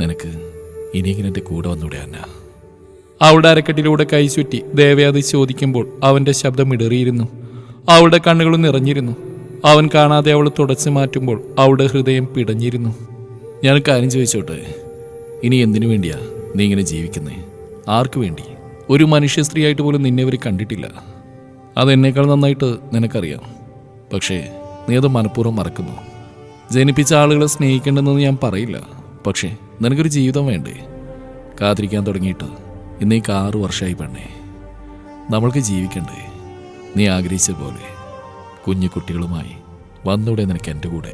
നിനക്ക് ഇനിയെങ്കിലും എന്റെ കൂടെ വന്നൂടെ അന്ന? അവളുടെ അരക്കെട്ടിലൂടെ കൈ ചുറ്റി ദേവയാദി ചോദിക്കുമ്പോൾ അവന്റെ ശബ്ദം ഇടറിയിരുന്നു. അവളുടെ കണ്ണുകളും നിറഞ്ഞിരുന്നു. അവൻ കാണാതെ അവൾ തുടച്ചു മാറ്റുമ്പോൾ അവളുടെ ഹൃദയം പിടഞ്ഞിരുന്നു. ഞാൻ കാര്യം ചോദിച്ചോട്ടെ? ഇനി എന്തിനു വേണ്ടിയാ നീ ഇങ്ങനെ ജീവിക്കുന്നേ? ആർക്കു വേണ്ടി? ഒരു മനുഷ്യ സ്ത്രീയായിട്ട് പോലും നിന്നെ അവർ കണ്ടിട്ടില്ല. അതെന്നേക്കാൾ നന്നായിട്ട് നിനക്കറിയാം. പക്ഷേ നീ അത് മനഃപൂർവം മറക്കുന്നു. ജനിപ്പിച്ച ആളുകളെ സ്നേഹിക്കേണ്ടെന്ന് ഞാൻ പറയില്ല. പക്ഷേ നിനക്കൊരു ജീവിതം വേണ്ടേ? കാത്തിരിക്കാൻ തുടങ്ങിയിട്ട് ഇന്നേക്ക് ആറു വർഷമായി പെണ്ണേ. നമ്മൾക്ക് ജീവിക്കണ്ടേ? നീ ആഗ്രഹിച്ച പോലെ കുഞ്ഞു കുട്ടികളുമായി വന്നൂടെ നിനക്ക് എന്റെ കൂടെ.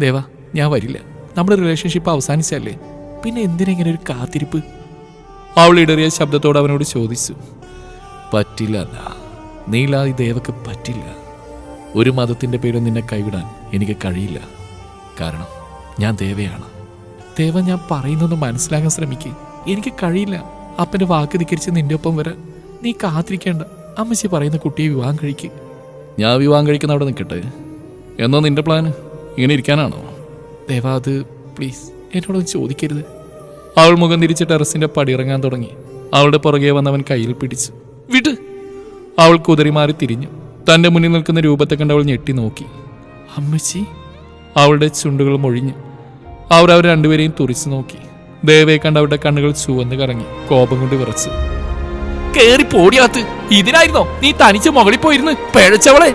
ദേവ ഞാൻ വരില്ല. നമ്മുടെ റിലേഷൻഷിപ്പ് അവസാനിച്ചല്ലേ? പിന്നെ എന്തിനാ ഇങ്ങനെ ഒരു കാത്തിരിപ്പ്? അവൾ ഇടറിയ ശബ്ദത്തോട് അവനോട് ചോദിച്ചു. പറ്റില്ല അല്ല നീലാതി ദേവക്ക് പറ്റില്ല. ഒരു മതത്തിന്റെ പേരിൽ നിന്നെ കൈവിടാൻ എനിക്ക് കഴിയില്ല. കാരണം ഞാൻ ദേവയാണ്. ദേവ ഞാൻ പറയുന്നൊന്ന് മനസ്സിലാക്കാൻ ശ്രമിക്കേ. എനിക്ക് കഴിയില്ല. അപ്പന്റെ വാക്ക് ധിക്കരിച്ച് നിന്റെ ഒപ്പം വരാൻ. നീ കാത്തിരിക്കേണ്ട. അമ്മച്ചി പറയുന്ന കുട്ടിയെ വിവാഹം കഴിക്ക്. ഞാൻ വിവാഹം കഴിക്കുന്ന അവിടെ നിൽക്കട്ടെ. എന്നോ നിന്റെ പ്ലാൻ ഇങ്ങനെ ഇരിക്കാനാണോ? ദേവ അത് പ്ലീസ് എന്നോടൊന്ന് ചോദിക്കരുത്. അവൾ മുഖം തിരിച്ച് ടെറസിന്റെ പടിയിറങ്ങാൻ തുടങ്ങി. അവളുടെ പുറകെ വന്നവൻ കയ്യിൽ പിടിച്ചു വിട്ട് അവൾ കുതിരി മാറി തിരിഞ്ഞു. തന്റെ മുന്നിൽ നിൽക്കുന്ന രൂപത്തെ കണ്ട് അവൾ ഞെട്ടി നോക്കി. അമ്മച്ചി? അവളുടെ ചുണ്ടുകൾ മൊഴിഞ്ഞു അവർ അവർ രണ്ടുപേരെയും തുറിച്ചു നോക്കി. ദേവയെ കണ്ട് അവരുടെ കണ്ണുകൾ ചുവന്ന് കറങ്ങി കോപം കൊണ്ട് വിറച്ചു. കേറി പോടിയാത്ത് ഇതിനായിരുന്നോ? നീ തനിച്ച് മുകളിൽ പോയിരുന്ന് പിഴച്ചവളെ.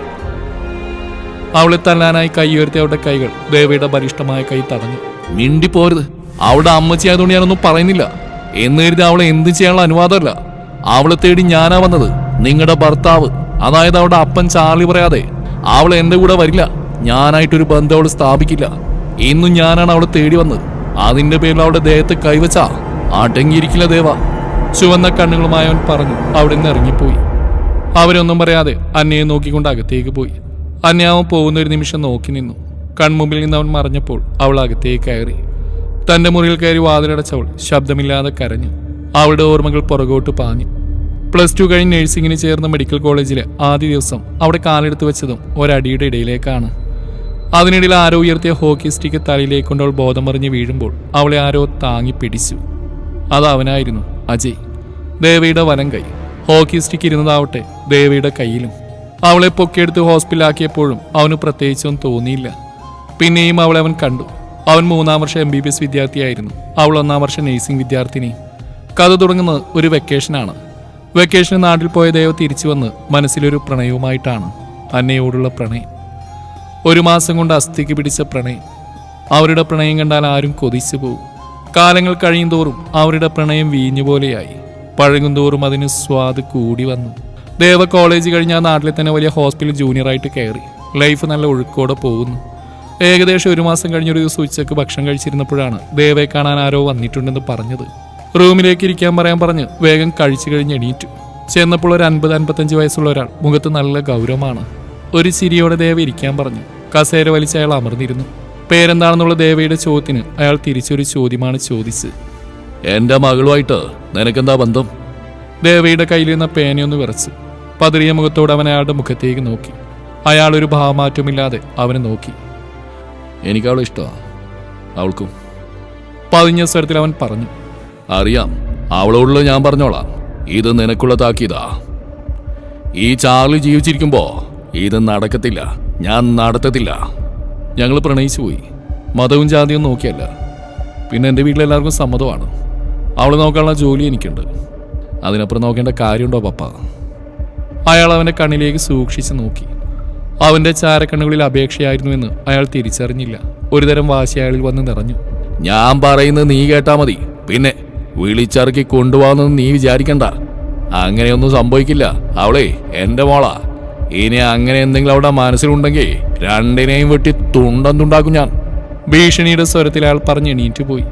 അവളെ തല്ലാനായി കൈ ഉയർത്തി അവരുടെ കൈകൾ ദേവയുടെ ബലിഷ്ടമായ കൈ തടഞ്ഞു. മിണ്ടിപ്പോരുത്. അവളുടെ അമ്മ ചെയ്യാതുകൊണ്ട് ഞാനൊന്നും പറയുന്നില്ല. എന്ന് കരുതി അവളെ എന്ത് ചെയ്യാനുള്ള അനുവാദമല്ല. അവളെ തേടി ഞാനാ വന്നത്. നിങ്ങളുടെ ഭർത്താവ് അതായത് അവളുടെ അപ്പൻ ചാർലി പറയാതെ അവൾ എന്റെ കൂടെ വരില്ല. ഞാനായിട്ടൊരു ബന്ധം അവൾ സ്ഥാപിക്കില്ല. ഇന്നും ഞാനാണ് അവളെ തേടി വന്നത്. അതിന്റെ പേരിൽ അവളുടെ ദേഹത്ത് കൈവച്ചാ. അടങ്ങിയിരിക്കില്ല ദേവ. ചുവന്ന കണ്ണുകളുമായി അവൻ പറഞ്ഞു അവിടെ നിന്ന് ഇറങ്ങിപ്പോയി. അവരൊന്നും പറയാതെ അന്നയെ നോക്കിക്കൊണ്ട് അകത്തേക്ക് പോയി. അന്നെ അവൻ പോകുന്ന ഒരു നിമിഷം നോക്കി നിന്നു. കൺമുമ്പിൽ നിന്ന് അവൻ മറഞ്ഞപ്പോൾ അവൾ അകത്തേക്ക് കയറി. തന്റെ മുറിയിൽ കയറി വാതിലടച്ചവൾ ശബ്ദമില്ലാതെ കരഞ്ഞു. അവളുടെ ഓർമ്മകൾ പുറകോട്ട് പാഞ്ഞു. പ്ലസ് ടു കഴിഞ്ഞ് നഴ്സിംഗിന് ചേർന്ന മെഡിക്കൽ കോളേജിലെ ആദ്യ ദിവസം അവിടെ കാലെടുത്ത് വെച്ചതും ഒരടിയുടെ ഇടയിലേക്കാണ്. അതിനിടയിൽ ആരോ ഉയർത്തിയ ഹോക്കി സ്റ്റിക്ക് തലയിലേക്ക് കൊണ്ട് അവൾ ബോധം മറിഞ്ഞ് വീഴുമ്പോൾ അവളെ ആരോ താങ്ങി പിടിച്ചു. അത് അവനായിരുന്നു അജയ്. ദേവയുടെ വലം കൈ. ഹോക്കി സ്റ്റിക്ക് ഇരുന്നതാവട്ടെ ദേവയുടെ കയ്യിലും. അവളെ പൊക്കിയെടുത്ത് ഹോസ്പിറ്റലാക്കിയപ്പോഴും അവന് പ്രത്യേകിച്ചൊന്നും തോന്നിയില്ല. പിന്നെയും അവളെ അവൻ കണ്ടു. അവൻ മൂന്നാം വർഷം എം ബി ബി എസ് വിദ്യാർത്ഥിയായിരുന്നു. അവൾ ഒന്നാം വർഷം നഴ്സിംഗ് വിദ്യാർത്ഥിനി. കഥ തുടങ്ങുന്നത് ഒരു വെക്കേഷനാണ്. വെക്കേഷന് നാട്ടിൽ പോയ ദേവ തിരിച്ചു വന്ന് മനസ്സിലൊരു പ്രണയവുമായിട്ടാണ്. അന്നയോടുള്ള പ്രണയം. ഒരു മാസം കൊണ്ട് അസ്ഥിക്ക് പിടിച്ച പ്രണയം. അവരുടെ പ്രണയം കണ്ടാൽ ആരും കൊതിച്ചു പോകും കാലങ്ങൾ കഴിയും തോറും അവരുടെ പ്രണയം വീഞ്ഞുപോലെയായി. പഴകും തോറും അതിന് സ്വാദ് കൂടി വന്നു. ദേവ കോളേജ് കഴിഞ്ഞ് ആ നാട്ടിലെ തന്നെ വലിയ ഹോസ്പിറ്റൽ ജൂനിയറായിട്ട് കയറി. ലൈഫ് നല്ല ഒഴുക്കോടെ പോകുന്നു. ഏകദേശം ഒരു മാസം കഴിഞ്ഞൊരു ദിവസം ഉച്ചയ്ക്ക് ഭക്ഷണം കഴിച്ചിരുന്നപ്പോഴാണ് ദേവയെ കാണാൻ ആരോ വന്നിട്ടുണ്ടെന്ന് പറഞ്ഞത്. റൂമിലേക്ക് ഇരിക്കാൻ പറയാൻ പറഞ്ഞ് വേഗം കഴിച്ചു കഴിഞ്ഞ് എണീറ്റു. ചെന്നപ്പോൾ ഒരു അൻപത് അൻപത്തഞ്ച് വയസ്സുള്ള ഒരാൾ മുഖത്ത് നല്ല ഗൗരവമാണ്. ഒരു ചിരിയോടെ ദേവ ഇരിക്കാൻ പറഞ്ഞു. കസേര വലിച്ച് അയാൾ അമർന്നിരുന്നു. പേരെന്താണെന്നുള്ള ദേവയുടെ ചോദ്യത്തിന് അയാൾ തിരിച്ചൊരു ചോദ്യമാണ് ചോദിച്ചത്. എന്റെ മകളുമായിട്ട് നിനക്കെന്താ ബന്ധം? ദേവയുടെ കയ്യിലിരുന്ന പേനയൊന്ന് വിറച്ച്. പതിറിയ മുഖത്തോടെ അവൻ അയാളുടെ മുഖത്തേക്ക് നോക്കി. അയാൾ ഒരു ഭാവമാറ്റമില്ലാതെ അവനെ നോക്കി. എനിക്ക് അവളെ ഇഷ്ടമാണ് അവൾക്കും. പതിഞ്ഞ സ്വരത്തിൽ അവൻ പറഞ്ഞു. അറിയാം. അവളോടുള്ള ഞാൻ പറഞ്ഞോളാം. ഇത് നിനക്കുള്ള താക്കീതാ. ഈ ചാർലി ജീവിച്ചിരിക്കുമ്പോ ഇത് നടക്കത്തില്ല. ഞാൻ നടത്തത്തില്ല. ഞങ്ങൾ പ്രണയിച്ചു പോയി. മതവും ജാതിയും നോക്കിയല്ല. പിന്നെ എന്റെ വീട്ടിലെല്ലാവർക്കും സമ്മതമാണ്. അവളെ നോക്കാനുള്ള ജോലി എനിക്കുണ്ട്. അതിനപ്പുറം നോക്കേണ്ട കാര്യമുണ്ടോ പപ്പ? അയാൾ അവന്റെ കണ്ണിലേക്ക് സൂക്ഷിച്ച് നോക്കി. അവന്റെ ചാരക്കണ്ണുകളിൽ അപേക്ഷയായിരുന്നുവെന്ന് അയാൾ തിരിച്ചറിഞ്ഞില്ല. ഒരുതരം വാശി അയാളിൽ വന്ന് നിറഞ്ഞു. ഞാൻ പറയുന്നത് നീ കേട്ടാ മതി. പിന്നെ വിളിച്ചിറക്കി കൊണ്ടുപോകുന്നത് നീ വിചാരിക്കണ്ട. അങ്ങനെയൊന്നും സംഭവിക്കില്ല. അവളെ എന്റെ മോളാ. ഇനി അങ്ങനെ എന്തെങ്കിലും അവിടെ മനസ്സിലുണ്ടെങ്കിൽ രണ്ടിനെയും വെട്ടി തുണ്ടം തുണ്ടാക്കും ഞാൻ. ഭീഷണിയുടെ സ്വരത്തിൽ അയാൾ പറഞ്ഞ് എണീറ്റ് പോയി.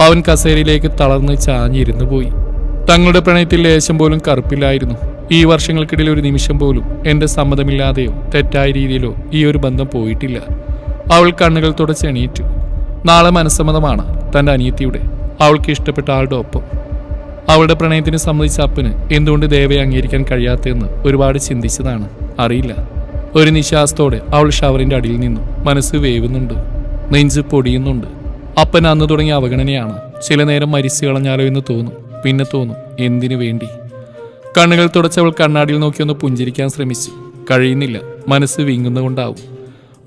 അവൻ കസേരയിലേക്ക് തളർന്ന് ചാഞ്ഞിരുന്നു പോയി. തങ്ങളുടെ പ്രണയത്തിൽ ലേശം പോലും കറുപ്പില്ലായിരുന്നു. ഈ വർഷങ്ങൾക്കിടയിൽ ഒരു നിമിഷം പോലും എന്റെ സമ്മതമില്ലാതെയോ തെറ്റായ രീതിയിലോ ഈ ഒരു ബന്ധം പോയിട്ടില്ല. അവൾ കണ്ണുകൾ തുടച്ച് എണീറ്റു. നാളെ മനസ്സമ്മതമാണ് തന്റെ അനിയത്തിയുടെ. അവൾക്ക് ഇഷ്ടപ്പെട്ട ആളുടെ ഒപ്പം. അവളുടെ പ്രണയത്തിന് സമ്മതിച്ച അപ്പന് എന്തുകൊണ്ട് ദേവയെ അംഗീകരിക്കാൻ കഴിയാത്തതെന്ന് ഒരുപാട് ചിന്തിച്ചതാണ്. അറിയില്ല. ഒരു നിശ്വാസത്തോടെ അവൾ ഷവറിന്റെ അടിയിൽ നിന്നു. മനസ്സ് വേവുന്നുണ്ട്. നെഞ്ച് പൊടിയുന്നുണ്ട്. അപ്പൻ അന്ന് തുടങ്ങിയ അവഗണനയാണ്. ചില നേരം മരിച്ചു കളഞ്ഞാലോ എന്ന് തോന്നും. പിന്നെ തോന്നും എന്തിനു വേണ്ടി? കണ്ണുകൾ തുടച്ചവൾ കണ്ണാടിയിൽ നോക്കി ഒന്ന് പുഞ്ചിരിക്കാൻ ശ്രമിച്ചു. കഴിയുന്നില്ല. മനസ്സ് വീങ്ങുന്നതുകൊണ്ടാവും.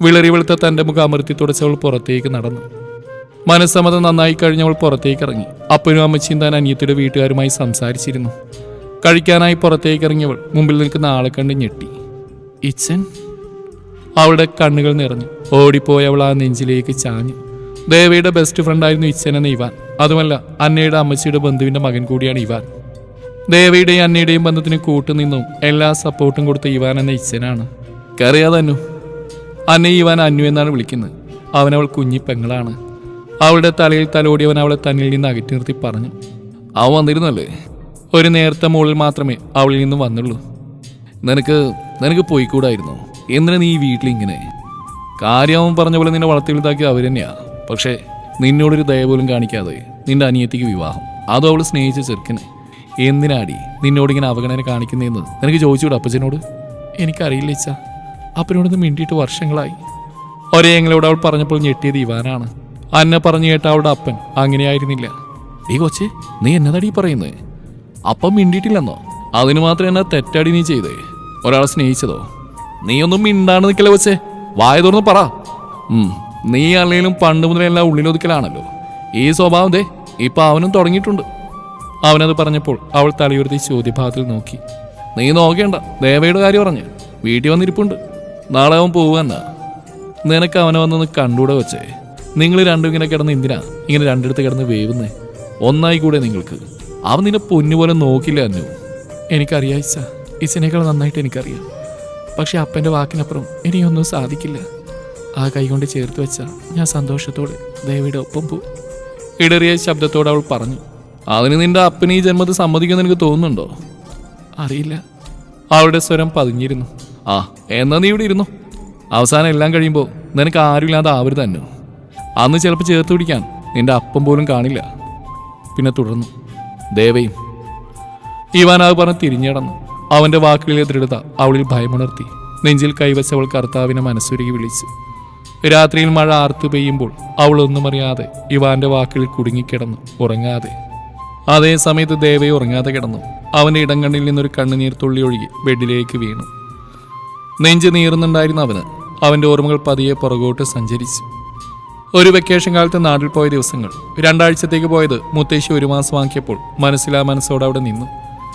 വിളറി വെളുത്ത തന്റെ മുഖം അമർത്തി തുടച്ചവൾ പുറത്തേക്ക് നടന്നു. മനസ്സമ്മതം നന്നായി കഴിഞ്ഞവൾ പുറത്തേക്ക് ഇറങ്ങി അപ്പനും അമ്മച്ചിയും താൻ അനിയത്തിയുടെ വീട്ടുകാരുമായി സംസാരിച്ചിരുന്നു. കഴിക്കാനായി പുറത്തേക്ക് ഇറങ്ങിയവൾ മുമ്പിൽ നിൽക്കുന്ന ആളെ കണ്ട് ഞെട്ടി. ഇച്ചൻ? അവളുടെ കണ്ണുകൾ നിറഞ്ഞു. ഓടിപ്പോയി അവൾ ആ നെഞ്ചിലേക്ക് ചാഞ്ഞു. ദേവയുടെ ബെസ്റ്റ് ഫ്രണ്ടായിരുന്നു ഇച്ചൻ എന്ന ഇവാൻ. അതുമല്ല അന്നയുടെ അമ്മച്ചിയുടെ ബന്ധുവിന്റെ മകൻ കൂടിയാണ് ഇവാൻ. ദേവയുടെയും അന്നയുടെയും ബന്ധത്തിന് കൂട്ടുനിന്നും എല്ലാ സപ്പോർട്ടും കൊടുത്ത ഇവാൻ എന്ന ഇച്ചനാണ്. കറിയാതന്നു അന്നെ? ഇവാൻ അന്നു എന്നാണ് വിളിക്കുന്നത്. അവനവൾ കുഞ്ഞി പെങ്ങളാണ്. അവളുടെ തലയിൽ തലോടിയവൻ അവളെ തന്നിൽ നിന്ന് അകറ്റി നിർത്തി പറഞ്ഞു അവൻ വന്നിരുന്നല്ലേ? ഒരു നേരത്തെ മുകളിൽ മാത്രമേ അവളിൽ നിന്ന് വന്നുള്ളൂ. നിനക്ക് നിനക്ക് പോയിക്കൂടായിരുന്നു. എന്തിനാ നീ വീട്ടിലിങ്ങനെ കാര്യം അവൻ പറഞ്ഞ പോലെ നിന്നെ വളർത്തി വലുതാക്കിയ അവർ തന്നെയാ. പക്ഷേ നിന്നോടൊരു ദയ പോലും കാണിക്കാതെ നിന്റെ അനിയത്തിക്ക് വിവാഹം. അതും അവൾ സ്നേഹിച്ച ചെറുക്കന്. എന്തിനാടി നിന്നോടിങ്ങനെ അവഗണന കാണിക്കുന്നതെന്ന്? നിനക്ക് ചോദിച്ചുകൂടെ അപ്പച്ചനോട്? എനിക്കറിയില്ല ഇച്ച അപ്പനോടൊന്ന് മിണ്ടിയിട്ട് വർഷങ്ങളായി. ഒരേ എങ്ങനെയോട് അവൾ പറഞ്ഞപ്പോൾ ഞെട്ടിയത് ഇവാനാണ്. അന്ന പറഞ്ഞു കേട്ട അവളുടെ അപ്പൻ അങ്ങനെയായിരുന്നില്ല. ഈ കൊച്ചേ നീ എന്നതാടി പറയുന്നത് അപ്പം മിണ്ടിയിട്ടില്ലെന്നോ? അതിന് മാത്രം എന്നാ തെറ്റാടി നീ ചെയ്തേ? ഒരാളെ സ്നേഹിച്ചതോ? നീ ഒന്നും മിണ്ടാണ് നിൽക്കല കൊച്ചേ? വായ തുറന്ന് പറ. നീ അല്ലെങ്കിലും പണ്ട് മുതലേ എല്ലാം ഉള്ളിലൊതുക്കലാണല്ലോ. ഈ സ്വഭാവം ദേ ഇപ്പൊ അവനും തുടങ്ങിയിട്ടുണ്ട്. അവനത് പറഞ്ഞപ്പോൾ അവൾ തലയുരുത്തി ചോദ്യഭാഗത്തിൽ നോക്കി. നീ നോക്കേണ്ട ദേവയുടെ കാര്യം പറഞ്ഞ്. വീട്ടിൽ വന്നിരിപ്പുണ്ട്. നാളെ അവൻ പോവുക എന്നാ നിനക്ക് അവനെ വന്നൊന്ന് കണ്ടൂടെ വെച്ചേ നിങ്ങൾ രണ്ടും ഇങ്ങനെ കിടന്ന് എന്തിനാ? ഇങ്ങനെ രണ്ടിടത്ത് കിടന്ന് വേവുന്നേ? ഒന്നായി കൂടെ നിങ്ങൾക്ക്. അവൻ നിന്നെ പൊന്നുപോലെ നോക്കില്ല അന്നു. എനിക്കറിയാം ഇച്ച ഇച്ചനേക്കാൾ നന്നായിട്ട് എനിക്കറിയാം. പക്ഷെ അപ്പന്റെ വാക്കിനപ്പുറം ഇനിയൊന്നും സാധിക്കില്ല. ആ കൈകൊണ്ട് ചേർത്ത് വെച്ച ഞാൻ സന്തോഷത്തോടെ ദേവിയുടെ ഒപ്പം പോ ഇടറിയ ശബ്ദത്തോടെ അവൾ പറഞ്ഞു അതിന് നിന്റെ അപ്പന് ഈ ജന്മത്തിൽ സമ്മതിക്കുമെന്ന് എനിക്ക് തോന്നുന്നുണ്ടോ? അറിയില്ല. അവളുടെ സ്വരം പതിഞ്ഞിരുന്നു. ആ എന്നാ നീ ഇവിടെ ഇരുന്നു. അവസാനം എല്ലാം കഴിയുമ്പോൾ നിനക്ക് ആരുമില്ലാതെ ആവരുത് തന്നെ അന്ന് ചിലപ്പോൾ ചേർത്ത് പിടിക്കാൻ. നിന്റെ അപ്പം പോലും കാണില്ല. പിന്നെ തുടർന്നു. ദേവയും. ഇവാനാവ് പറഞ്ഞ് തിരിഞ്ഞടന്നു. അവന്റെ വാക്കുകളിലെ ദൃഢത അവളിൽ ഭയമുണർത്തി. നെഞ്ചിൽ കൈവച്ചവൾ കർത്താവിനെ മനസ്സുരുകി വിളിച്ചു. രാത്രിയിൽ മഴ ആർത്തു പെയ്യുമ്പോൾ അവൾ ഒന്നും അറിയാതെ ഇവാന്റെ വാക്കുകളിൽ കുടുങ്ങിക്കിടന്നു ഉറങ്ങാതെ. അതേ സമയത്ത് ദേവയെ ഉറങ്ങാതെ കിടന്നു. അവന്റെ ഇടങ്കണ്ണിൽ നിന്നൊരു കണ്ണുനീർ തുള്ളി ഒഴുകി ബെഡിലേക്ക് വീണു. നെഞ്ച് നീറുന്നുണ്ടായിരുന്ന അവന് അവന്റെ ഓർമ്മകൾ പതിയെ പുറകോട്ട് സഞ്ചരിച്ചു. ഒരു വെക്കേഷൻ കാലത്ത് നാട്ടിൽ പോയ ദിവസങ്ങൾ. രണ്ടാഴ്ചത്തേക്ക് പോയത് മുത്തശ്ശി ഒരു മാസം വാങ്ങിയപ്പോൾ മനസ്സിലാ മനസ്സോടെ അവിടെ നിന്നു.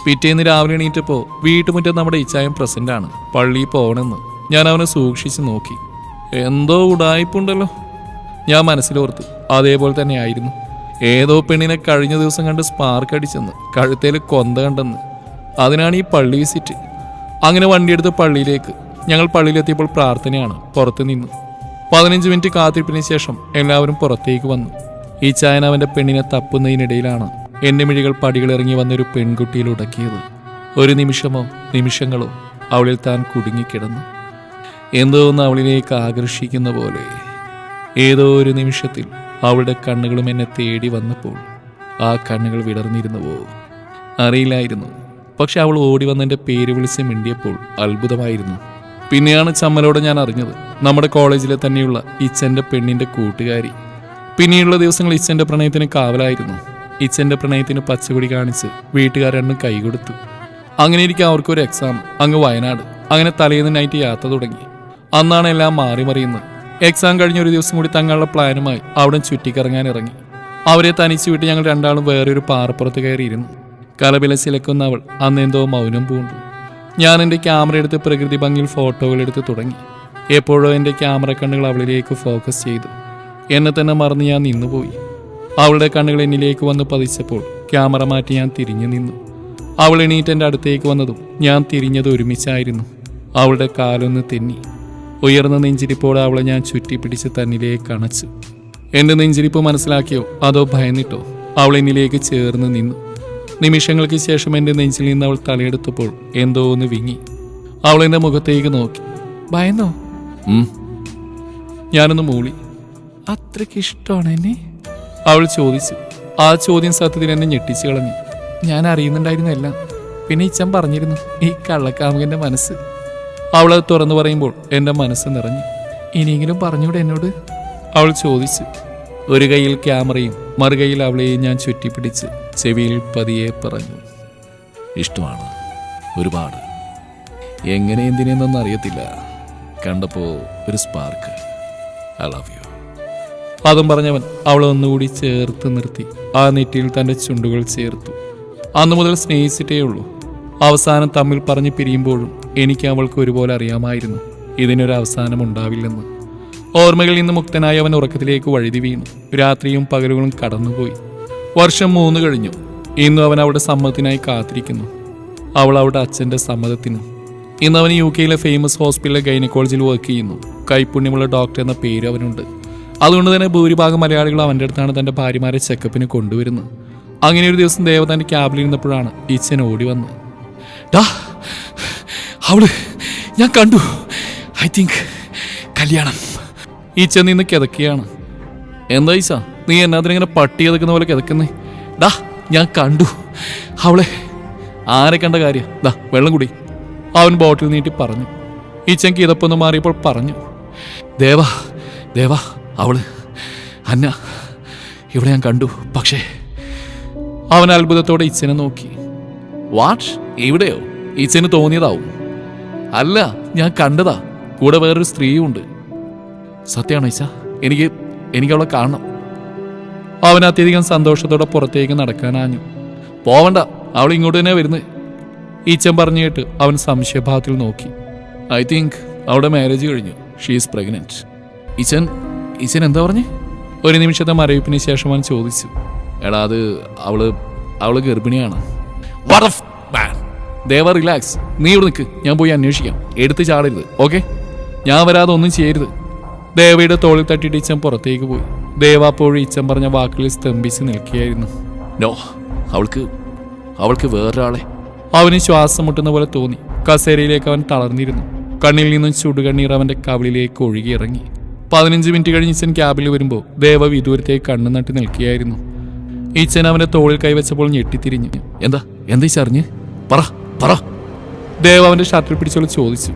പിറ്റേന്ന് രാവിലെ എണീറ്റപ്പോൾ വീട്ടുമുറ്റം നമ്മുടെ ഇച്ചായം പ്രസന്റ് ആണ്. പള്ളിയിൽ പോകണമെന്ന് ഞാൻ അവനെ സൂക്ഷിച്ച് നോക്കി. എന്തോ ഉടായ്പുണ്ടല്ലോ. ഞാൻ മനസ്സിലോർത്തു അതേപോലെ തന്നെ ആയിരുന്നു. ഏതോ പെണ്ണിനെ കഴിഞ്ഞ ദിവസം കണ്ട് സ്പാർക്ക് അടിച്ചെന്ന് കഴുത്തേൽ കൊന്ത കണ്ടെന്ന്. അതിനാണ് ഈ പള്ളി വിസിറ്റ് അങ്ങനെ വണ്ടിയെടുത്ത് പള്ളിയിലേക്ക് ഞങ്ങൾ പള്ളിയിലെത്തിയപ്പോൾ പ്രാർത്ഥനയാണ് പുറത്ത് നിന്നു. പതിനഞ്ച് മിനിറ്റ് കാത്തിരിപ്പിന് ശേഷം എല്ലാവരും പുറത്തേക്ക് വന്നു. ഈ ചായൻ അവന്റെ പെണ്ണിനെ തപ്പുന്നതിനിടയിലാണ് എന്റെ മിഴികൾ പടികളിറങ്ങി വന്നൊരു പെൺകുട്ടിയിൽ ഉടക്കിയത്. ഒരു നിമിഷമോ നിമിഷങ്ങളോ അവളിൽ താൻ കുടുങ്ങിക്കിടന്നു. എന്തോ ഒന്ന് അവളിലേക്ക് ആകർഷിക്കുന്ന പോലെ. ഏതോ ഒരു നിമിഷത്തിൽ അവളുടെ കണ്ണുകളും എന്നെ തേടി വന്നപ്പോൾ ആ കണ്ണുകൾ വിടർന്നിരുന്നുവോ? അറിയില്ലായിരുന്നു. പക്ഷെ അവൾ ഓടി വന്നെന്റെ പേര് വിളിച്ച് മിണ്ടിയപ്പോൾ അത്ഭുതമായിരുന്നു. പിന്നെയാണ് ചമ്മലോടെ ഞാൻ അറിഞ്ഞത്. നമ്മുടെ കോളേജിലെ തന്നെയുള്ള ഇച്ചന്റെ പെണ്ണിന്റെ കൂട്ടുകാരി. പിന്നെയുള്ള ദിവസങ്ങൾ ഇച്ചന്റെ പ്രണയത്തിന് കാവലായിരുന്നു. ഇച്ചന്റെ പ്രണയത്തിന് പച്ചകൊടി കാണിച്ച് വീട്ടുകാർ കൈകൊടുത്തു. അങ്ങനെ ഇരിക്കും അവർക്കൊരു എക്സാം അങ്ങ് വയനാട്. അങ്ങനെ തലേന്ന് നൈറ്റ് യാത്ര തുടങ്ങി. അന്നാണ് എല്ലാം മാറി മറിയുന്നത്. എക്സാം കഴിഞ്ഞ ഒരു ദിവസം കൂടി തങ്ങളുടെ പ്ലാനുമായി അവിടെ ചുറ്റിക്കറങ്ങാൻ ഇറങ്ങി. അവരെ തനിച്ചു വിട്ട് ഞങ്ങൾ രണ്ടാളും വേറൊരു പാറപ്പുറത്ത് കയറിയിരുന്നു. കലപില ചിലക്കുന്ന അവൾ അന്നെന്തോ മൗനം പൂണ്ടു. ഞാൻ എന്റെ ക്യാമറ എടുത്ത് പ്രകൃതി ഭംഗിയിൽ ഫോട്ടോകൾ എടുത്ത് തുടങ്ങി. എപ്പോഴോ എന്റെ ക്യാമറ കണ്ണുകൾ അവളിലേക്ക് ഫോക്കസ് ചെയ്തു. എന്നെ തന്നെ മറന്ന് ഞാൻ നിന്നുപോയി. അവളുടെ കണ്ണുകൾ എന്നിലേക്ക് വന്ന് പതിച്ചപ്പോൾ ക്യാമറ മാറ്റി ഞാൻ തിരിഞ്ഞു നിന്നു. അവൾ എണീറ്റ് എന്റെ അടുത്തേക്ക് വന്നതും ഞാൻ തിരിഞ്ഞത് ഒരുമിച്ചായിരുന്നു. അവളുടെ കാലൊന്ന് തെന്നി. ഉയർന്ന നെഞ്ചിരിപ്പോൾ അവളെ ഞാൻ ചുറ്റിപ്പിടിച്ച് തന്നിലേക്ക് അണച്ചു എന്റെ നെഞ്ചിരിപ്പ് മനസ്സിലാക്കിയോ? അതോ ഭയന്നിട്ടോ? അവൾ എന്നിലേക്ക് ചേർന്ന് നിന്നു. നിമിഷങ്ങൾക്ക് ശേഷം എന്റെ നെഞ്ചിൽ നിന്ന് അവൾ തലയെടുത്തപ്പോൾ എന്തോ ഒന്ന് വിങ്ങി. അവൾ എന്റെ മുഖത്തേക്ക് നോക്കി. ഭയന്നോ. ഞാനൊന്ന് മൂളി. അത്രയ്ക്ക് ഇഷ്ടമാണ് എന്നെ? അവൾ ചോദിച്ചു. ആ ചോദ്യം സത്യത്തിൽ എന്നെ ഞെട്ടിച്ചു കളഞ്ഞു. ഞാൻ അറിയുന്നുണ്ടായിരുന്നു എല്ലാം. പിന്നെ ഇച്ചൻ പറഞ്ഞിരുന്നു ഈ കള്ളക്കാമകന്റെ മനസ്സ്. അവളത് തുറന്നു പറയുമ്പോൾ എന്റെ മനസ്സ് നിറഞ്ഞു. ഇനിയെങ്കിലും പറഞ്ഞൂടെ എന്നോട്? അവൾ ചോദിച്ചു. ഒരു കൈയിൽ ക്യാമറയും മറുകൈയിൽ അവളെയും ഞാൻ ചുറ്റിപ്പിടിച്ച്. ചെവിയിൽ പതിയെ പറഞ്ഞു. ഇഷ്ടമാണ്. ഒരുപാട്. എങ്ങനെ എന്തിനെന്നൊന്നും അറിയത്തില്ല. കണ്ടപ്പോൾ ഒരു സ്പാർക്ക് ഐ ലവ് യു അതും പറഞ്ഞവൻ അവളെ ഒന്നുകൂടി ചേർത്ത് നിർത്തി. ആ നെറ്റിയിൽ തന്റെ ചുണ്ടുകൾ ചേർത്തു. അന്നു മുതൽ സ്നേഹിച്ചിട്ടേ ഉള്ളൂ. അവസാനം തമ്മിൽ പറഞ്ഞ് പിരിയുമ്പോഴും എനിക്ക് അവൾക്ക് ഒരുപോലെ അറിയാമായിരുന്നു. ഇതിനൊരു അവസാനം ഉണ്ടാവില്ലെന്ന്. ഓർമ്മകളിൽ നിന്ന് മുക്തനായ അവൻ ഉറക്കത്തിലേക്ക് വഴുതി വീണു. രാത്രിയും പകലുകളും കടന്നുപോയി. വർഷം മൂന്ന് കഴിഞ്ഞു. ഇന്നും അവൻ അവളുടെ സമ്മതത്തിനായി കാത്തിരിക്കുന്നു. അവൾ അവളുടെ അച്ഛന്റെ സമ്മതത്തിനും. ഇന്ന് അവൻ യു കെയിലെ ഫേമസ് ഹോസ്പിറ്റലിലെ ഗൈനക്കോളജിയിൽ വർക്ക് ചെയ്യുന്നു. കൈപ്പുണ്യമുള്ള ഡോക്ടർ എന്ന പേര് അവനുണ്ട്. അതുകൊണ്ട് തന്നെ ഭൂരിഭാഗം മലയാളികൾ അവന്റെ അടുത്താണ് തന്റെ ഭാര്യമാരെ ചെക്കപ്പിന് കൊണ്ടുവരുന്നത്. അങ്ങനെ ഒരു ദിവസം ദേവ തന്റെ ക്യാബിൽ ഇരുന്നപ്പോഴാണ് ഈച്ചൻ ഓടി വന്നത്. ഡാ അവൾ ഞാൻ കണ്ടു. ഐ തിങ്ക് കല്യാണം. ഈച്ചൻ നിന്ന് കിതക്കുകയാണ്. എന്താ ഈച്ച? നീ എന്നാത്തിനിങ്ങനെ പട്ടി കിതക്കുന്ന പോലെ കിതക്കുന്നേ. ഡാ ഞാൻ കണ്ടു. അവളെ ആരെ കണ്ട കാര്യം? ദാ വെള്ളം കുടി. അവൻ ബോട്ടിൽ നീട്ടി പറഞ്ഞു. ഈ ഈച്ചൻ ഇതപ്പൊന്ന് മാറിയപ്പോൾ പറഞ്ഞു. ദേവാ ദേവാ അവൾ അന്ന ഇവിടെ ഞാൻ കണ്ടു. പക്ഷേ അവൻ അത്ഭുതത്തോടെ ഇച്ചനെ നോക്കി. വാട്ട് ഇവിടെയോ? ഇച്ചന് തോന്നിയതാവും. അല്ല ഞാൻ കണ്ടതാ. കൂടെ വേറൊരു സ്ത്രീയും ഉണ്ട് സത്യമാണോ ഈച്ച? എനിക്ക് എനിക്ക് അവളെ കാണണം. അവൻ അത്യധികം സന്തോഷത്തോടെ പുറത്തേക്ക് നടക്കാനാഞ്ഞു പോവണ്ട അവൾ ഇങ്ങോട്ട് തന്നെ വരുന്നത് ഈച്ചൻ പറഞ്ഞു കേട്ട് അവൻ സംശയഭാഗത്തിൽ നോക്കി. ഐ തിങ്ക് അവിടെ മാരേജ് കഴിഞ്ഞു. ഷീസ് പ്രഗ്നന്റ് ഇച്ചൻ ഇച്ചൻ എന്താ പറഞ്ഞു? ഒരു നിമിഷത്തെ മരവിപ്പിന് ശേഷം അവൻ ചോദിച്ചു. എടാ അത് അവൾ അവൾ ഗർഭിണിയാണ്. ദേവ റിലാക്സ് നീ ഇവിടെ നിൽക്ക് ഞാൻ പോയി അന്വേഷിക്കാം. എടുത്ത് ചാടരുത്. ഓക്കെ ഞാൻ വരാതെ ഒന്നും ചെയ്യരുത്. ദേവയുടെ തോളിൽ തട്ടിയിട്ട് ഇച്ചൻ പുറത്തേക്ക് പോയി. ദേവ ഇച്ചം ഇച്ചൻ പറഞ്ഞ വാക്കുകളിൽ സ്തംഭിച്ച് നിൽക്കുകയായിരുന്നു. നോ അവൾക്ക് അവൾക്ക് വേറൊരാളെ. അവന് ശ്വാസം മുട്ടുന്ന പോലെ തോന്നി. കസേരയിലേക്ക് അവൻ തളർന്നിരുന്നു. കണ്ണിൽ നിന്നും ചുടുകണ്ണീർ അവന്റെ കവിളിലേക്ക് ഒഴുകിയിറങ്ങി പതിനഞ്ച് മിനിറ്റ് കഴിഞ്ഞ് ഈച്ചൻ ക്യാബിൽ വരുമ്പോൾ ദേവ വിദൂരത്തേക്ക് കണ്ണു നട്ടി നിൽക്കുകയായിരുന്നു. ഈച്ചൻ അവന്റെ തോളിൽ കൈവച്ചപ്പോൾ ഞെട്ടിത്തിരിഞ്ഞു. എന്താ എന്താ ചറിഞ്ഞ്? പറ പറ. ദേവ അവന്റെ ഷർട്ടിൽ പിടിച്ചോളൂ ചോദിച്ചു.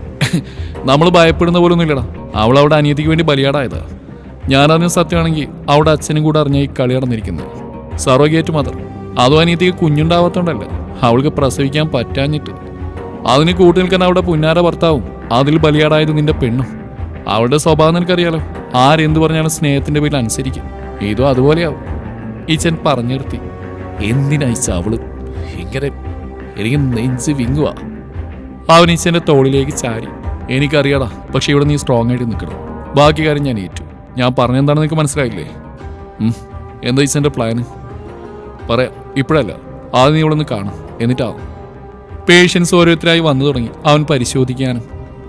നമ്മൾ ഭയപ്പെടുന്ന പോലൊന്നും ഇല്ലടാ അവൾ അവിടെ അനിയത്തിക്ക് വേണ്ടി ബലിയാടായതാ. ഞാനറിഞ്ഞ സത്യമാണെങ്കിൽ അവിടെ അച്ഛനും കൂടെ അറിഞ്ഞ ഈ കളി നടന്നിരിക്കുന്നത്. സർവഗേറ്റ് മദർ അതും അനിയത്തിക്ക് കുഞ്ഞുണ്ടാവാത്തോണ്ടല്ല അവൾക്ക് പ്രസവിക്കാൻ പറ്റാഞ്ഞിട്ട്. അതിന് കൂട്ടി നിൽക്കാൻ അവിടെ പുന്നാര ഭർത്താവും അതിൽ ബലിയാടായത് നിന്റെ പെണ്ണും. അവളുടെ സ്വഭാവം നിനക്കറിയാലോ? ആരെന്ത് പറഞ്ഞാലും സ്നേഹത്തിന്റെ പേരിൽ അനുസരിക്കും. ഇതും അതുപോലെയാവും. ഈച്ചൻ പറഞ്ഞു നിർത്തി. എന്തിനയച്ച അവൾ? ഇങ്ങനെ എനിക്ക് നെഞ്ച് വിങ്ങുവാ. അവൻ ഈച്ചന്റെ തോളിലേക്ക് ചാരി. എനിക്കറിയാടാ പക്ഷെ ഇവിടെ നീ സ്ട്രോങ് ആയിട്ട് നിൽക്കണം. ബാക്കി കാര്യം ഞാൻ ഏറ്റു. ഞാൻ പറഞ്ഞെന്താണെന്ന് നിനക്ക് മനസ്സിലായില്ലേ? എന്താ എന്താ എന്റെ പ്ലാന് പറയാം ഇപ്പോഴല്ല ആദ്യം നീ ഇവിടെ നിന്ന് കാണും എന്നിട്ടാവും. പേഷ്യൻസ് ഓരോരുത്തരായി വന്നു തുടങ്ങി അവൻ പരിശോധിക്കാനും.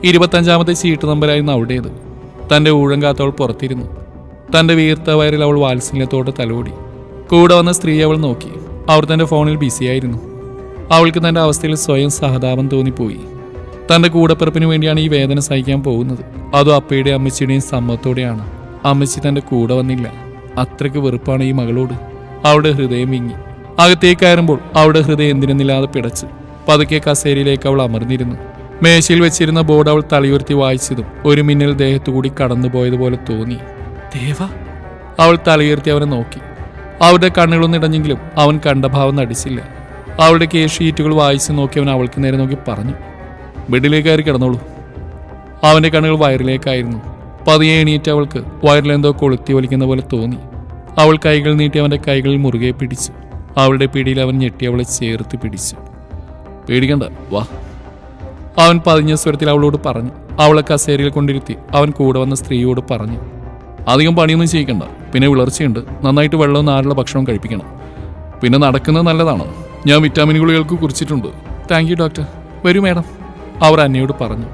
ഇരുപത്തഞ്ചാമത്തെ സീറ്റ് നമ്പരായിരുന്നു അവിടേത് തന്റെ ഊഴം കാത്തവൾ പുറത്തിരുന്നു. തന്റെ വീർത്ത വയറിൽ അവൾ വാത്സല്യത്തോടെ തലോടി. കൂടെ വന്ന സ്ത്രീ അവൾ നോക്കി. അവർ തന്റെ ഫോണിൽ ബിസി ആയിരുന്നു. അവൾക്ക് തന്റെ അവസ്ഥയിൽ സ്വയം സഹതാപം തോന്നിപ്പോയി. തന്റെ കൂടപ്പിറപ്പിന് വേണ്ടിയാണ് ഈ വേദന സഹിക്കാൻ പോകുന്നത്. അതും അപ്പയുടെയും അമ്മച്ചിയുടെയും സമ്മതത്തോടെയാണ്. അമ്മച്ചി തന്റെ കൂടെ വന്നില്ല. അത്രയ്ക്ക് വെറുപ്പാണ് ഈ മകളോട്. അവളുടെ ഹൃദയം വിങ്ങി അകത്തേക്ക് കയറുമ്പോൾ അവളുടെ ഹൃദയം എന്തിനെന്നില്ലാതെ പിടച്ച് പതുക്കെ കസേരയിലേക്ക് അവൾ അമർന്നിരുന്നു. മേശയിൽ വെച്ചിരുന്ന ബോർഡ് അവൾ തലയുയർത്തി വായിച്ചതും ഒരു മിന്നൽ ദേഹത്തുകൂടി കടന്നുപോയതുപോലെ തോന്നി. ദേവ! അവൾ തലയുയർത്തി അവനെ നോക്കി. അവരുടെ കണ്ണുകളൊന്നിടഞ്ഞെങ്കിലും അവൻ കണ്ട ഭാവം നടിച്ചില്ല. അവളുടെ കേസ് ഷീറ്റുകൾ വായിച്ചു നോക്കി അവൻ അവൾക്ക് നേരെ നോക്കി പറഞ്ഞു. ബെഡിലേക്ക് കയറി കിടന്നോളൂ. അവന്റെ കണ്ണുകൾ വയറിലേക്കായിരുന്നു. പതിയെ എണീറ്റ് അവൾക്ക് വയറിലെന്തോ കൊളുത്തി വലിക്കുന്ന പോലെ തോന്നി. അവൾ കൈകൾ നീട്ടി അവന്റെ കൈകളിൽ മുറുകെ പിടിച്ചു. അവളുടെ പിടിയിൽ അവൻ ഞെട്ടി അവളെ ചേർത്ത് പിടിച്ചു. പേടിക്കണ്ട വാ. അവൻ പതിഞ്ഞ സ്വരത്തിൽ അവളോട് പറഞ്ഞു. അവളെ കസേരയിൽ കൊണ്ടിരുത്തി അവൻ കൂടെ വന്ന സ്ത്രീയോട് പറഞ്ഞു. അധികം പണിയൊന്നും ചെയ്യിക്കണ്ട. പിന്നെ വിളർച്ചയുണ്ട്. നന്നായിട്ട് വെള്ളവും നാരുള്ള ഭക്ഷണവും കഴിപ്പിക്കണം. പിന്നെ നടക്കുന്നത് നല്ലതാണ്? ഞാൻ വിറ്റാമിൻ ഗുളികൾക്ക് കുറിച്ചിട്ടുണ്ട്. Thank you doctor. വരൂ മേഡം. അവർ അന്നയോട് പറഞ്ഞു.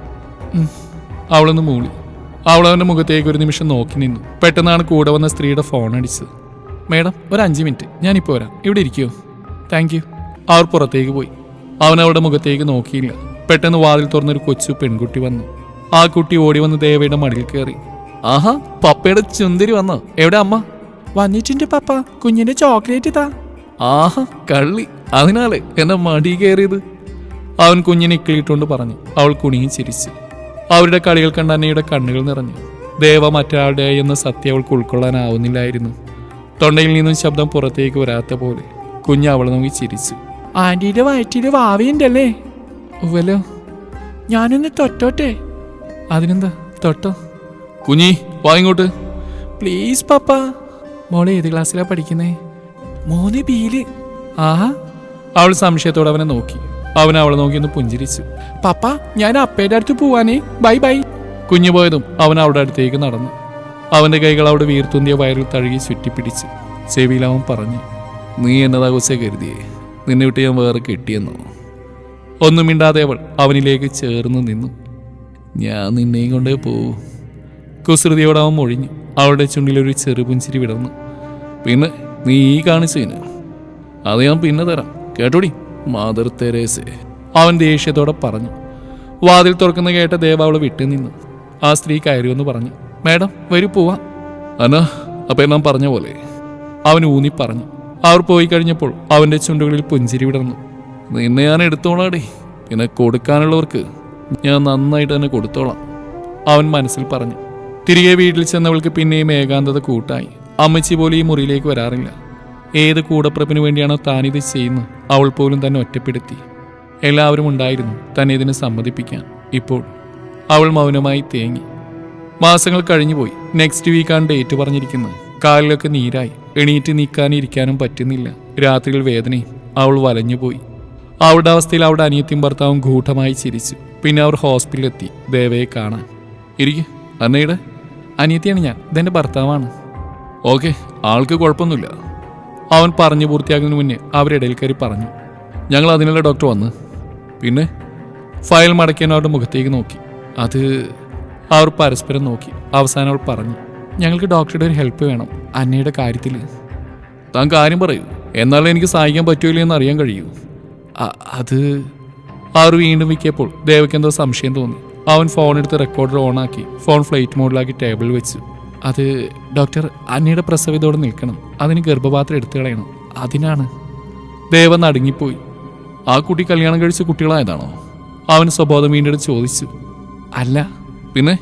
അവളൊന്ന് മൂളി. അവൾ അവന്റെ മുഖത്തേക്ക് ഒരു നിമിഷം നോക്കി നിന്നു. പെട്ടെന്നാണ് കൂടെ വന്ന സ്ത്രീയുടെ ഫോൺ അടിച്ചത്. മേഡം ഒരു അഞ്ച് മിനിറ്റ്. ഞാനിപ്പോൾ വരാം. ഇവിടെ ഇരിക്കുമോ താങ്ക് യു അവർ പുറത്തേക്ക് പോയി. അവൻ അവളുടെ മുഖത്തേക്ക് നോക്കിയില്ല. പെട്ടെന്ന് വാതിൽ തുറന്നൊരു കൊച്ചു പെൺകുട്ടി വന്നു. ആ കുട്ടി ഓടി വന്ന് ദേവയുടെ മടിയിൽ കയറി. ആഹാ പപ്പയുടെ ചുന്തിരി വന്നോ? എവിടെ അമ്മ? വന്നിട്ടുണ്ട് പപ്പ. കുഞ്ഞിന്റെ ചോക്ലേറ്റ് താ ആഹാ കള്ളി. അതിനാലേ എന്നെ മടി കയറിയത്? അവൻ കുഞ്ഞിനെ ഇക്കിളിയിട്ടുകൊണ്ട് പറഞ്ഞു. അവൾ കുണിയും ചിരിച്ചു. അവരുടെ കളികൾ കണ്ട അന്നയുടെ കണ്ണുകൾ നിറഞ്ഞു. ദേവ മറ്റൊരാളുടെ എന്ന സത്യം അവൾക്ക് ഉൾക്കൊള്ളാനാവുന്നില്ലായിരുന്നു. തൊണ്ടയിൽ നിന്നും ശബ്ദം പുറത്തേക്ക് വരാത്ത പോലെ കുഞ്ഞ് അവളെ നോക്കി ചിരിച്ചു. ആന്റിയുടെ വയറ്റിൽ വാവിയുണ്ടല്ലേ? ഉവലോ ഞാനൊന്ന് തൊട്ടോട്ടെ? അതിനെന്താ? തൊട്ടോ? കുഞ്ഞി വാ ഇങ്ങോട്ട്. പ്ലീസ് പാപ്പ. മോളെ ഏത് ക്ലാസ്സിലാ പഠിക്കുന്നേ? മൂന്ന് ബീൽ ആഹാ. അവൾ സംശയത്തോടെ അവനെ നോക്കി. അവൻ അവളെ നോക്കി ഒന്ന് പുഞ്ചിരിച്ചു. പപ്പ ഞാൻ അപ്പയുടെ അടുത്ത് പോവാനേ. Bye bye. കുഞ്ഞു പോയതും അവൻ അവളുടെ അടുത്തേക്ക് നടന്നു. അവന്റെ കൈകൾ അവിടെ വീർത്തുന്തിയ വയറിൽ തഴുകി ചുറ്റിപ്പിടിച്ച്. ചെവിയിൽ അവൻ പറഞ്ഞു നീ എന്നതാ കുസേ കരുതിയേ? നിന്നെ വിട്ട് ഞാൻ വേറെ കെട്ടിയെന്നോ? ഒന്നും മിണ്ടാതെ അവൾ അവനിലേക്ക് ചേർന്ന് നിന്നു. ഞാൻ നിന്നെയും കൊണ്ടേ പോവൂ. കുസൃതിയോടെ അവൻ മൊഴിഞ്ഞു. അവളുടെ ചുണ്ടിലൊരു ചെറുപുഞ്ചിരി വിടർന്നു. പിന്നെ നീ ഈ കാണിച്ചതിന്? അത് ഞാൻ പിന്നെ തരാം. കേട്ടോടി? മാതർ തെരേസേ. അവൻ ദേഷ്യത്തോടെ പറഞ്ഞു. വാതിൽ തുറക്കുന്ന കേട്ട ദേവ അവളെ വിട്ടു നിന്നു. ആ സ്ത്രീ കയറി കയറിയെന്ന് പറഞ്ഞു മാഡം വരൂ പോവാ. അനാ അപ്പൊ നാം പറഞ്ഞ പോലെ. അവൻ ഊന്നി പറഞ്ഞു. അവർ പോയി കഴിഞ്ഞപ്പോൾ അവന്റെ ചുണ്ടുകളിൽ പുഞ്ചിരി വിടർന്നു. നിന്നെ ഞാൻ എടുത്തോളാടി. പിന്നെ കൊടുക്കാനുള്ളവർക്ക് ഞാൻ നന്നായിട്ട് തന്നെ കൊടുത്തോളാം. അവൻ മനസ്സിൽ പറഞ്ഞു. തിരികെ വീട്ടിൽ ചെന്നവൾക്ക് പിന്നെയും ഏകാന്തത കൂട്ടായി. അമ്മച്ചി പോലെ ഈ മുറിയിലേക്ക് വരാറില്ല. ഏത് കൂടപ്പിറപ്പിന് വേണ്ടിയാണോ താനിത് ചെയ്യുന്നത് അവൾ പോലും തന്നെ ഒറ്റപ്പെടുത്തി. എല്ലാവരും ഉണ്ടായിരുന്നു തന്നെ ഇതിന് സമ്മതിപ്പിക്കാൻ. ഇപ്പോൾ അവൾ മൗനമായി തേങ്ങി. മാസങ്ങൾ കഴിഞ്ഞുപോയി. നെക്സ്റ്റ് വീക്കാണ് ഡേറ്റ് പറഞ്ഞിരിക്കുന്നത്. കാലിലൊക്കെ നീരായി. എണീറ്റ് നിൽക്കാനും ഇരിക്കാനും പറ്റുന്നില്ല. രാത്രിയിൽ വേദനയും അവൾ വലഞ്ഞുപോയി. അവളുടെ അവസ്ഥയിൽ അവളുടെ അനിയത്തിയും ഭർത്താവും ഗൂഢമായി ചിരിച്ചു. പിന്നെ അവർ ഹോസ്പിറ്റലിലെത്തി ദേവയെ കാണാൻ. ഇരിക്കും. അന്നയുടെ അനിയത്തിയാണ് ഞാൻ. ഇതെന്റെ ഭർത്താവാണ്. ഓക്കെ ആൾക്ക് കുഴപ്പമൊന്നുമില്ല. അവൻ പറഞ്ഞു പൂർത്തിയാകുന്നതിന് മുന്നേ അവരിടയിൽ കയറി പറഞ്ഞു. ഞങ്ങൾ അതിനുള്ള ഡോക്ടർ വന്ന്. പിന്നെ ഫയൽ മടക്കിയാൻ അവരുടെ മുഖത്തേക്ക് നോക്കി. അത് അവർ പരസ്പരം നോക്കി. അവസാനം അവൾ പറഞ്ഞു ഞങ്ങൾക്ക് ഡോക്ടറുടെ ഒരു ഹെൽപ്പ് വേണം. അന്നയുടെ കാര്യത്തിൽ. താൻ കാര്യം പറയൂ. എന്നാലും എനിക്ക് സഹായിക്കാൻ പറ്റൂലേ എന്ന് അറിയാൻ കഴിയൂ. അത് അവർ വീണ്ടും വിൽക്കിയപ്പോൾ ദേവയ്ക്ക് എന്തോ സംശയം തോന്നി. അവൻ ഫോൺ എടുത്ത് റെക്കോർഡർ ഓണാക്കി ഫോൺ ഫ്ലൈറ്റ് മോഡിലാക്കി ടേബിളിൽ വെച്ചു. അത് ഡോക്ടർ അന്നയുടെ പ്രസവിതോടെ നിൽക്കണം. അതിന് ഗർഭപാത്രം എടുത്തു കളയണം. അതിനാണ് ദേവ നടുങ്ങിപ്പോയി. ആ കുട്ടി കല്യാണം കഴിച്ച കുട്ടികളായതാണോ? അവൻ സ്വബോധം വീണ്ടെടുത്ത് ചോദിച്ചു. അല്ല പിന്നെ?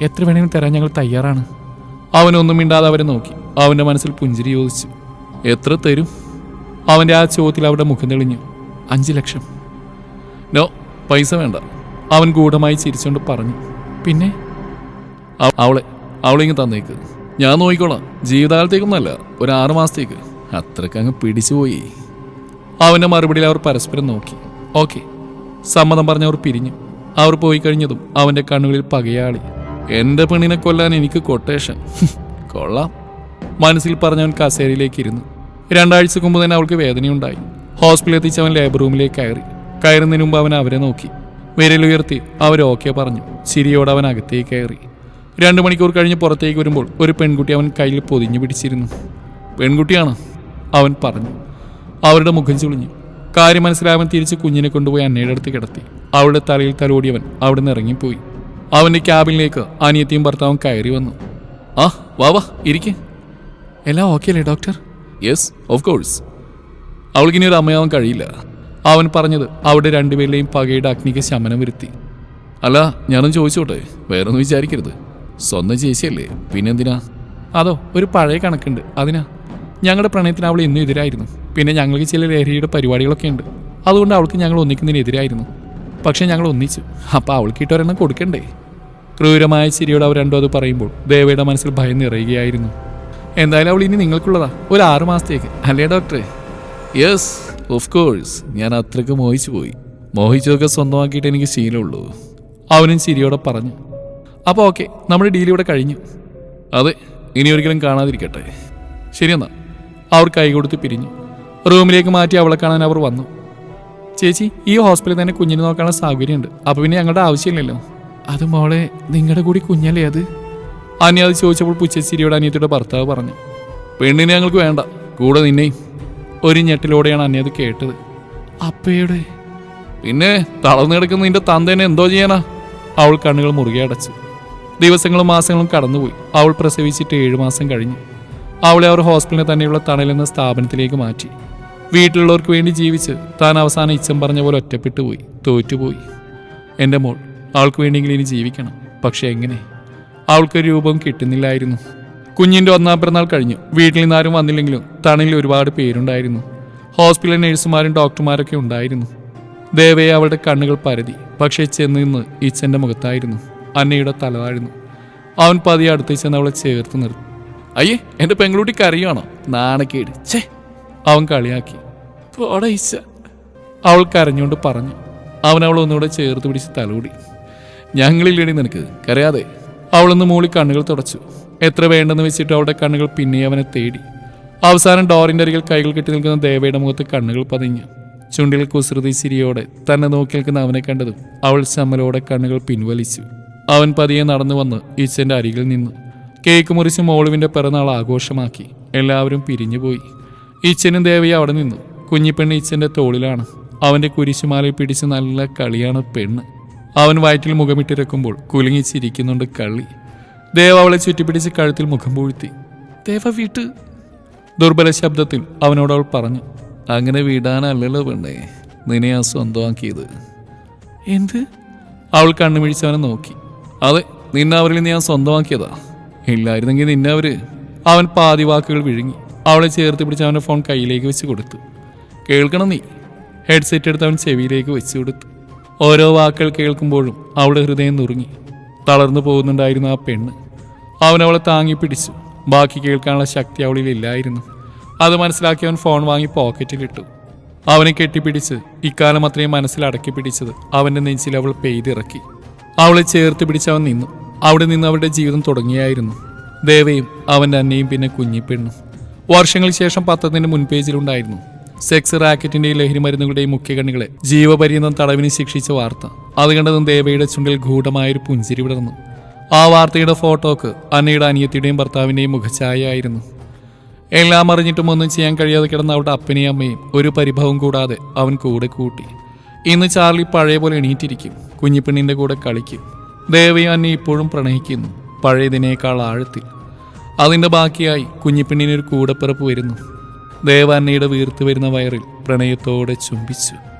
എത്ര വേണമെങ്കിലും തരാൻ ഞങ്ങൾ തയ്യാറാണ്. അവനൊന്നും മിണ്ടാതെ അവരെ നോക്കി. അവന്റെ മനസ്സിൽ പുഞ്ചിരി ചോദിച്ചു. എത്ര തരും? അവന്റെ ആ ചോദ്യത്തിൽ അവരുടെ മുഖം തെളിഞ്ഞു. അഞ്ച് ലക്ഷം. നോ പൈസ വേണ്ട. അവൻ ഗൂഢമായി ചിരിച്ചുകൊണ്ട് പറഞ്ഞു. പിന്നെ? അവ- അവളെ അവളെ ഇങ്ങ് തന്നേക്ക്. ഞാൻ നോക്കിക്കോളാം. ജീവിതകാലത്തേക്കൊന്നല്ല ഒരു ആറ് മാസത്തേക്ക്. അത്രയ്ക്ക് അങ്ങ് പിടിച്ചുപോയി അവന്റെ മറുപടിയിൽ അവർ പരസ്പരം നോക്കി. ഓക്കെ. സമ്മതം പറഞ്ഞവർ പിരിഞ്ഞു. അവർ പോയി കഴിഞ്ഞതും അവന്റെ കണ്ണുകളിൽ പകയാളി. എന്റെ പെണ്ണിനെ കൊല്ലാൻ എനിക്ക് കൊട്ടേഷൻ കൊള്ളാം. മനസ്സിൽ പറഞ്ഞവൻ കസേരയിലേക്ക് ഇരുന്നു രണ്ടാഴ്ച മുമ്പ് തന്നെ അവൾക്ക് വേദനയുണ്ടായി. ഹോസ്പിറ്റലിൽ എത്തിച്ച് അവൻ ലേബർ റൂമിലേക്ക് കയറി. കയറുന്നതിന് മുമ്പ് അവൻ അവരെ നോക്കി. വിരലുയർത്തി അവർ ഓക്കെ പറഞ്ഞു. ചിരിയോടെ അവൻ അകത്തേക്ക് കയറി. രണ്ടു മണിക്കൂർ കഴിഞ്ഞ് പുറത്തേക്ക് വരുമ്പോൾ ഒരു പെൺകുട്ടി അവൻ കയ്യിൽ പൊതിഞ്ഞു പിടിച്ചിരുന്നു. പെൺകുട്ടിയാണ് അവൻ പറഞ്ഞു. അവരുടെ മുഖം ചുളിഞ്ഞു. കാര്യം മനസ്സിലാവൻ തിരിച്ച് കുഞ്ഞിനെ കൊണ്ടുപോയി അന്നയുടെ അടുത്ത് കിടത്തി. അവളുടെ തലയിൽ തലോടിയവൻ അവിടെ നിന്ന് ഇറങ്ങിപ്പോയി. അവന്റെ ക്യാബിനിലേക്ക് അനിയത്തിയും ഭർത്താവും കയറി വന്നു. ആ വാ വാ ഇരിക്കേ. എല്ലാം ഓക്കെ അല്ലേ ഡോക്ടർ യെസ് ഓഫ് കോഴ്സ് അവൾക്കിനി ഒരു അമ്മയാവാൻ കഴിയില്ല. അവൻ പറഞ്ഞത് അവിടെ രണ്ടുപേരുടെയും പകയുടെ അഗ്നിക്ക് ശമനം വരുത്തി. അല്ല ഞാനും ചോദിച്ചോട്ടെ? വേറൊന്നും വിചാരിക്കരുത്. സ്വന്തം ചേച്ചിയല്ലേ? പിന്നെന്തിനാ? അതോ ഒരു പഴയ കണക്കുണ്ട്. അതിനാ? ഞങ്ങളുടെ പ്രണയത്തിന് അവൾ ഇന്നും എതിരായിരുന്നു. പിന്നെ ഞങ്ങൾക്ക് ചില ലഹരിയുടെ പരിപാടികളൊക്കെ ഉണ്ട്. അതുകൊണ്ട് അവൾക്ക് ഞങ്ങൾ ഒന്നിക്കുന്നതിനെതിരായിരുന്നു പക്ഷെ ഞങ്ങൾ ഒന്നിച്ചു. അപ്പോൾ അവൾക്ക് ഇട്ടൊരെണ്ണം കൊടുക്കണ്ടേ? ക്രൂരമായ ചിരിയോട് അവർ രണ്ടോ അത് പറയുമ്പോൾ ദേവയുടെ മനസ്സിൽ ഭയം നിറയുകയായിരുന്നു. എന്തായാലും അവൾ ഇനി നിങ്ങൾക്കുള്ളതാ. ഒരു ആറു മാസത്തേക്ക്. അല്ലേ ഡോക്ടറെ? യെസ് ഓഫ് കോഴ്സ് ഞാൻ അത്രയ്ക്ക് മോഹിച്ചു പോയി മോഹിച്ചതൊക്കെ സ്വന്തമാക്കിയിട്ട് എനിക്ക് ശീലമുള്ളൂ. അവനും ചിരിയോടെ പറഞ്ഞു. അപ്പോൾ ഓക്കെ നമ്മുടെ ഡീൽ ഇവിടെ കഴിഞ്ഞു. അതെ ഇനി ഒരിക്കലും കാണാതിരിക്കട്ടെ. ശരിയെന്നാ. അവർ കൈ കൊടുത്ത് പിരിഞ്ഞു. റൂമിലേക്ക് മാറ്റി അവളെ കാണാൻ അവർ വന്നു. ചേച്ചി ഈ ഹോസ്പിറ്റലിൽ തന്നെ കുഞ്ഞിനെ നോക്കാനുള്ള സൗകര്യമുണ്ട്. അപ്പോൾ പിന്നെ ഞങ്ങളുടെ ആവശ്യമില്ലല്ലോ. അത് മോളെ നിങ്ങളുടെ കൂടി കുഞ്ഞല്ലേ അത്? അനി അത് ചോദിച്ചപ്പോൾ പുച്ചച്ചിരിയോട് അനിയത്തിയുടെ ഭർത്താവ് പറഞ്ഞു. പെണ്ണിനെ ഞങ്ങൾക്ക് വേണ്ട കൂടെ നിന്നെയും. ഒരു ഞെട്ടിലൂടെയാണ് അനിയത് കേട്ടത്. അപ്പയുടെ? പിന്നെ തളർന്നു കിടക്കുന്ന നിന്റെ തന്തേനെ എന്തോ ചെയ്യാനാ? അവൾ കണ്ണുകൾ മുറുകെ അടച്ചു. ദിവസങ്ങളും മാസങ്ങളും കടന്നുപോയി. അവൾ പ്രസവിച്ചിട്ട് ഏഴു മാസം കഴിഞ്ഞു. അവളെ അവർ ഹോസ്പിറ്റലിൽ തന്നെയുള്ള തണലെന്ന സ്ഥാപനത്തിലേക്ക് മാറ്റി. വീട്ടിലുള്ളവർക്ക് വേണ്ടി ജീവിച്ച് താൻ അവസാനം ഇച്ഛം പറഞ്ഞ പോലെ ഒറ്റപ്പെട്ടു പോയി തോറ്റുപോയി. എന്റെ മോൾ അവൾക്ക് വേണ്ടിയെങ്കിലും ഇനി ജീവിക്കണം. പക്ഷെ എങ്ങനെ? അവൾക്കൊരു രൂപം കിട്ടുന്നില്ലായിരുന്നു. കുഞ്ഞിന്റെ ഒന്നാം പിറന്നാൾ കഴിഞ്ഞു. വീട്ടിൽ നിന്ന് ആരും വന്നില്ലെങ്കിലും തണലിൽ ഒരുപാട് പേരുണ്ടായിരുന്നു. ഹോസ്പിറ്റൽ നഴ്സുമാരും ഡോക്ടർമാരൊക്കെ ഉണ്ടായിരുന്നു. ദേവയെ അവളുടെ കണ്ണുകൾ പരതി. പക്ഷേ ചെന്നിന്ന് നിന്ന് ഇച്ചന്റെ മുഖത്തായിരുന്നു. അന്നയുടെ തലവാഴ്ന്നു അവൻ പതിയെ അടുത്ത് ചെന്ന് അവളെ ചേർത്ത് നിർത്തി. അയ്യേ എന്റെ പെങ്ങളൂട്ടി കരയുവാണോ? നാണക്കേട്. ഛേ! അവൻ കളിയാക്കി. പോടയിച്ച അവൾ കരഞ്ഞുകൊണ്ട് പറഞ്ഞു. അവൻ അവൾ ഒന്നുകൂടെ ചേർത്ത് പിടിച്ച് തലോടി. ഞങ്ങളില്ലേടി നിനക്ക്. കരയാതെ. അവളൊന്ന് മൂളി കണ്ണുകൾ തുടച്ചു. എത്ര വേണ്ടെന്ന് വെച്ചിട്ട് അവളുടെ കണ്ണുകൾ പിന്നെ അവനെ തേടി. അവസാനം ഡോറിന്റെ അരികിൽ കൈകൾ കെട്ടി നിൽക്കുന്ന ദേവയുടെ മുഖത്ത് കണ്ണുകൾ പതിഞ്ഞു. ചുണ്ടിൽ കുസൃതി ചിരിയോടെ തന്നെ നോക്കി നിൽക്കുന്ന അവനെ കണ്ടതും അവൾ ചമ്മലോടെ കണ്ണുകൾ പിൻവലിച്ചു. അവൻ പതിയെ നടന്നു വന്ന് ഈച്ചന്റെ അരികിൽ നിന്ന് കേക്ക് മുറിച്ച് മോളുവിന്റെ പിറന്നാൾ ആഘോഷമാക്കി. എല്ലാവരും പിരിഞ്ഞുപോയി ഈച്ചനും ദേവയും അവിടെ നിന്നു. കുഞ്ഞിപ്പെണ്ണ് ഈച്ചന്റെ തോളിലാണ്. അവന്റെ കുരിശുമാലയിൽ പിടിച്ച് നല്ല കളിയാണ് പെണ്ണ്. അവൻ വയറ്റിൽ മുഖമിട്ടിരക്കുമ്പോൾ കുലുങ്ങിച്ചിരിക്കുന്നുണ്ട് കള്ളി. ദേവ അവളെ ചുറ്റിപ്പിടിച്ച് കഴുത്തിൽ മുഖം പൂഴ്ത്തി. ദേവ വീട്ട്. ദുർബല ശബ്ദത്തിൽ അവനോട് അവൾ പറഞ്ഞു അങ്ങനെ വിടാനല്ലല്ലോ പെണ്ണേ നിന്നെ ആ സ്വന്തമാക്കിയത്. എന്ത്? അവൾ കണ്ണുമിഴിച്ചവനെ നോക്കി. അതെ നിന്നെ അവരിൽ നിന്ന് ഞാൻ സ്വന്തമാക്കിയതാ. ഇല്ലായിരുന്നെങ്കിൽ നിന്നെ അവർ അവൻ പാതി വാക്കുകൾ വിഴുങ്ങി അവളെ ചേർത്ത് പിടിച്ച് അവന്റെ ഫോൺ കയ്യിലേക്ക് വെച്ച് കൊടുത്തു. കേൾക്കണം നീ. ഹെഡ്സെറ്റ് എടുത്ത് അവൻ ചെവിയിലേക്ക് വെച്ചു കൊടുത്തു. ഓരോ വാക്കുകൾ കേൾക്കുമ്പോഴും അവളുടെ ഹൃദയം നുറുങ്ങി. തളർന്നു പോകുന്നുണ്ടായിരുന്നു ആ പെണ്ണ് അവൻ അവളെ താങ്ങി പിടിച്ചു. ബാക്കി കേൾക്കാനുള്ള ശക്തി അവളിൽ ഇല്ലായിരുന്നു. അത് മനസ്സിലാക്കി അവൻ ഫോൺ വാങ്ങി പോക്കറ്റിലിട്ടു. അവനെ കെട്ടിപ്പിടിച്ച് ഇക്കാലം അത്രയും മനസ്സിൽ അടക്കി പിടിച്ചത് അവന്റെ നെഞ്ചിൽ അവൾ പെയ്തിറക്കി. അവളെ ചേർത്ത് പിടിച്ചവൻ നിന്നു. അവിടെ നിന്ന് അവരുടെ ജീവിതം തുടങ്ങിയായിരുന്നു. ദേവയും അവന്റെ അന്നയും പിന്നെ കുഞ്ഞിപ്പെണ്ണും വർഷങ്ങൾക്ക് ശേഷം പത്രത്തിന്റെ മുൻപേജിലുണ്ടായിരുന്നു സെക്സ് റാക്കറ്റിന്റെയും ലഹരി മരുന്നുകളുടെയും മുഖ്യകണ്ണികളെ ജീവപര്യന്തം തടവിന് ശിക്ഷിച്ച വാർത്ത. അത് കണ്ടതും ദേവയുടെ ചുണ്ടിൽ ഗൂഢമായൊരു പുഞ്ചിരി വിടർന്നു. ആ വാർത്തയുടെ ഫോട്ടോക്ക് അന്നയുടെ അനിയത്തിയുടെയും ഭർത്താവിന്റെയും മുഖഛായയായിരുന്നു എല്ലാം അറിഞ്ഞിട്ടും ഒന്നും ചെയ്യാൻ കഴിയാതെ കിടന്ന അവിടെ അപ്പനെയും അമ്മയും ഒരു പരിഭവം കൂടാതെ അവൻ കൂടെ കൂട്ടി. ഇന്ന് ചാർലി പഴയ പോലെ എണീറ്റിരിക്കും. കുഞ്ഞിപ്പെണ്ണിന്റെ കൂടെ കളിക്കും. ദേവയും എന്നെ ഇപ്പോഴും പ്രണയിക്കുന്നു. പഴയതിനേക്കാൾ ആഴത്തിൽ. അതിന്റെ ബാക്കിയായി കുഞ്ഞിപ്പെണ്ണിനൊരു കൂടപ്പിറപ്പ് വരുന്നു. ദേവ അന്നയുടെ വീർത്ത് വരുന്ന വയറിൽ പ്രണയത്തോടെ ചുംബിച്ചു.